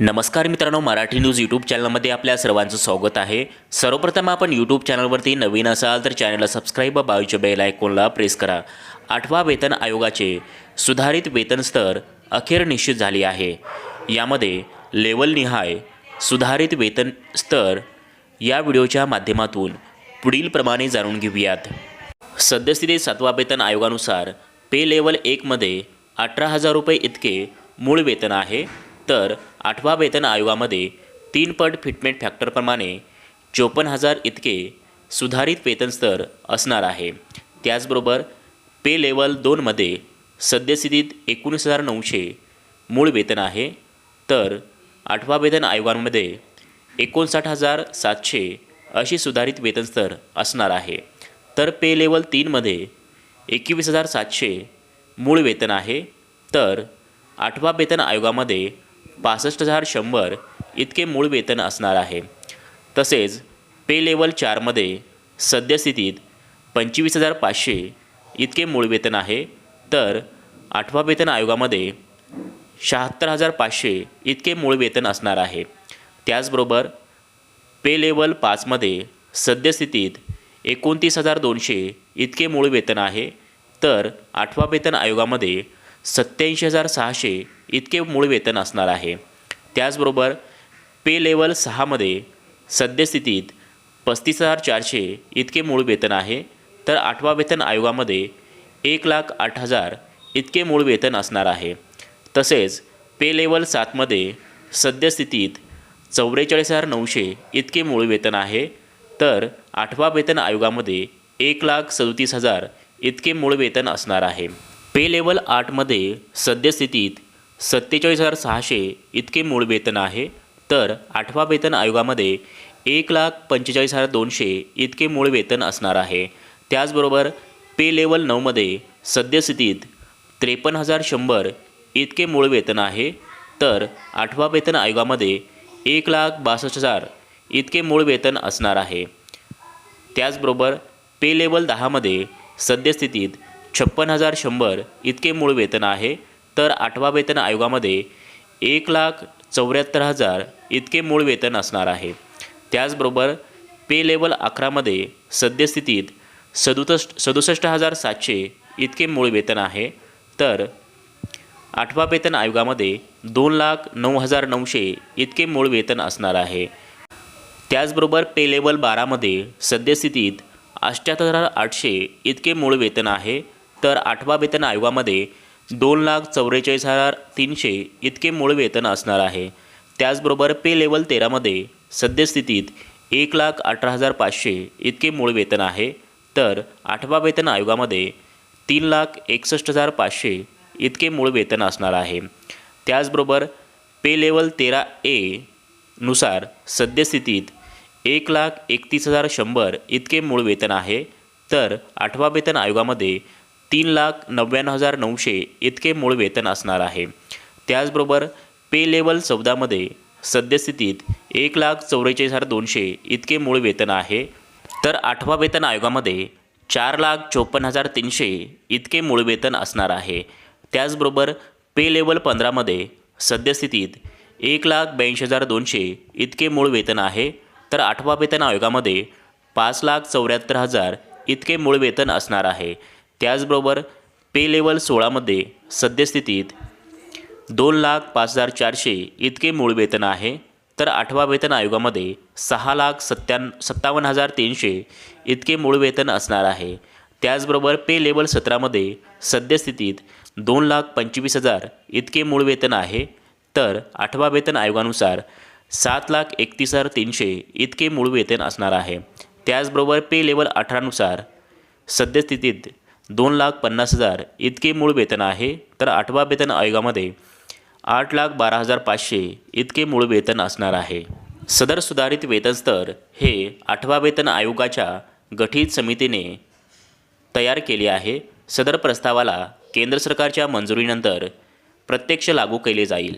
नमस्कार मित्रांनो Marathi news YouTube चॅनलमध्ये आपल्या सर्वांचं स्वागत आहे. सर्वप्रथम आपण यूट्यूब चॅनलवरती नवीन असाल तर चॅनलला सबस्क्राईब व बाजूच्या बेल आयकॉनला प्रेस करा. आठवा वेतन आयोगाचे सुधारित वेतन स्तर अखेर निश्चित झाली आहे. यामध्ये लेवलनिहाय सुधारित वेतन स्तर या व्हिडिओच्या माध्यमातून पुढीलप्रमाणे जाणून घेऊयात. सद्यस्थितीत सातवा वेतन आयोगानुसार पे लेवल एकमध्ये अठरा हजार रुपये इतके मूळ वेतन आहे. तर आठवा वेतन आयोगामध्ये तीन पट फिटमेंट फॅक्टरप्रमाणे चोपन्न हजार इतके सुधारित वेतन स्तर असणार आहे. त्याचबरोबर पे लेवल दोनमध्ये सद्यस्थितीत एकोणीस हजार नऊशे मूळ वेतन आहे. तर आठवा वेतन आयोगांमध्ये एकोणसाठ हजार सातशे अशी सुधारित वेतन स्तर असणार आहे. तर पे लेवल तीनमध्ये एकवीस हजार सातशे मूळ वेतन आहे. तर आठवा वेतन आयोगामध्ये पासष्ट हजार शंभर इतके मूळ वेतन असणार आहे. तसेच पे लेवल चारमध्ये सद्यस्थितीत पंचवीस हजार पाचशे इतके मूळ वेतन आहे. तर आठवा वेतन आयोगामध्ये शहात्तर हजार पाचशे इतके मूळ वेतन असणार आहे. त्याचबरोबर पे लेवल पाचमध्ये सद्यस्थितीत एकोणतीस हजार दोनशे इतके मूळ वेतन आहे. तर आठवा वेतन आयोगामध्ये सत्याऐंशी हजार सहाशे इतके मूळ वेतन असणार आहे. त्याचबरोबर पे लेवल सहामध्ये सद्यस्थितीत पस्तीस हजार चारशे इतके मूळ वेतन आहे. तर आठवा वेतन आयोगामध्ये एक लाख आठ हजार इतके मूळ वेतन असणार आहे. तसेच पे लेवल सातमध्ये सद्यस्थितीत चौवेचाळीस हजार नऊशे इतके मूळ वेतन आहे. तर आठवा वेतन आयोगामध्ये एक लाख सदोतीस हजार इतके मूळ वेतन असणार आहे. पे लेवल आठमध्ये सद्यस्थितीत सत्तेचाळीस हजार सहाशे इतके मूळ वेतन आहे तर आठवा वेतन आयोगामध्ये एक लाख पंचेचाळीस हजार दोनशे इतके मूळ वेतन असणार आहे. त्याचबरोबर पे लेवल नऊमध्ये सद्यस्थितीत त्रेपन्न हजार शंभर इतके मूळ वेतन आहे तर आठवा वेतन आयोगामध्ये एक लाख बासष्ट हजार इतके मूळ वेतन असणार आहे. त्याचबरोबर पे लेवल दहामध्ये सद्यस्थितीत छप्पन हजार शंभर इतके मूळ वेतन आहे तर आठवा वेतन आयोगामध्ये एक लाख चौऱ्याहत्तर हजार इतके मूळ वेतन असणार आहे. त्याचबरोबर पे लेवल अकरामध्ये सद्यस्थितीत सदुसष्ट सदुसष्ट हजार सातशे इतके मूळ वेतन आहे तर आठवा वेतन आयोगामध्ये दोन लाख नऊ हजार नऊशे इतके मूळ वेतन असणार आहे. त्याचबरोबर पे लेवल बारामध्ये सद्यस्थितीत अष्ट्याहत्तर हजार आठशे इतके मूळ वेतन आहे तर आठवा वेतन आयोगामध्ये दोन लाख चौवेचाळीस हजार तीनशे इतके मूळ वेतन असणार आहे. त्याचबरोबर पे लेवल तेरामध्ये सद्यस्थितीत एक लाख अठरा हजार पाचशे इतके मूळ वेतन आहे. तर आठवा वेतन आयोगामध्ये तीन लाख एकसष्ट हजार पाचशे इतके मूळ वेतन असणार आहे. त्याचबरोबर पे लेवल तेरा ए नुसार सद्यस्थितीत एक लाख एकतीस हजार शंभर इतके मूळ वेतन आहे. तर आठवा वेतन आयोगामध्ये तीन लाख नव्याण्णव हजार नऊशे इतके मूळ वेतन असणार आहे. त्याचबरोबर पे लेवल चौदामध्ये सद्यस्थितीत एक लाख चौवेचाळीस हजार दोनशे इतके मूळ वेतन आहे. तर आठवा वेतन आयोगामध्ये चार लाख चोपन्न हजार तीनशे इतके मूळ वेतन असणार आहे. त्याचबरोबर पे लेवल पंधरामध्ये सद्यस्थितीत एक लाख ब्याऐंशी हजार दोनशे इतके मूळ वेतन आहे. तर आठवा वेतन आयोगामध्ये पाच लाख चौऱ्याहत्तर हजार इतके मूळ वेतन असणार आहे. त्याचबरोबर पे लेवल सोळामध्ये सद्यस्थितीत दोन लाख पाच हजार चारशे इतके मूळ वेतन आहे तर आठवा वेतन आयोगामध्ये सहा लाख सत्त्याण् सत्तावन्न हजार तीनशे इतके मूळ वेतन असणार आहे. त्याचबरोबर पे लेवल सतरामध्ये सद्यस्थितीत दोन लाख पंचवीस हजार इतके मूळ वेतन आहे तर आठवा वेतन आयोगानुसार सात लाख एकतीस हजार तीनशे इतके मूळ वेतन असणार आहे. त्याचबरोबर पे लेवल अठरानुसार सद्यस्थितीत दोन लाख पन्नास हजार इतके मूळ वेतन आहे तर आठवा वेतन आयोगामध्ये आठ लाख बारा हजार पाचशे इतके मूळ वेतन असणार आहे. सदर सुधारित वेतन स्तर हे आठवा वेतन आयोगाच्या गठीत समितीने तयार केले आहे. सदर प्रस्तावाला केंद्र सरकारच्या मंजुरीनंतर प्रत्यक्ष लागू केले जाईल.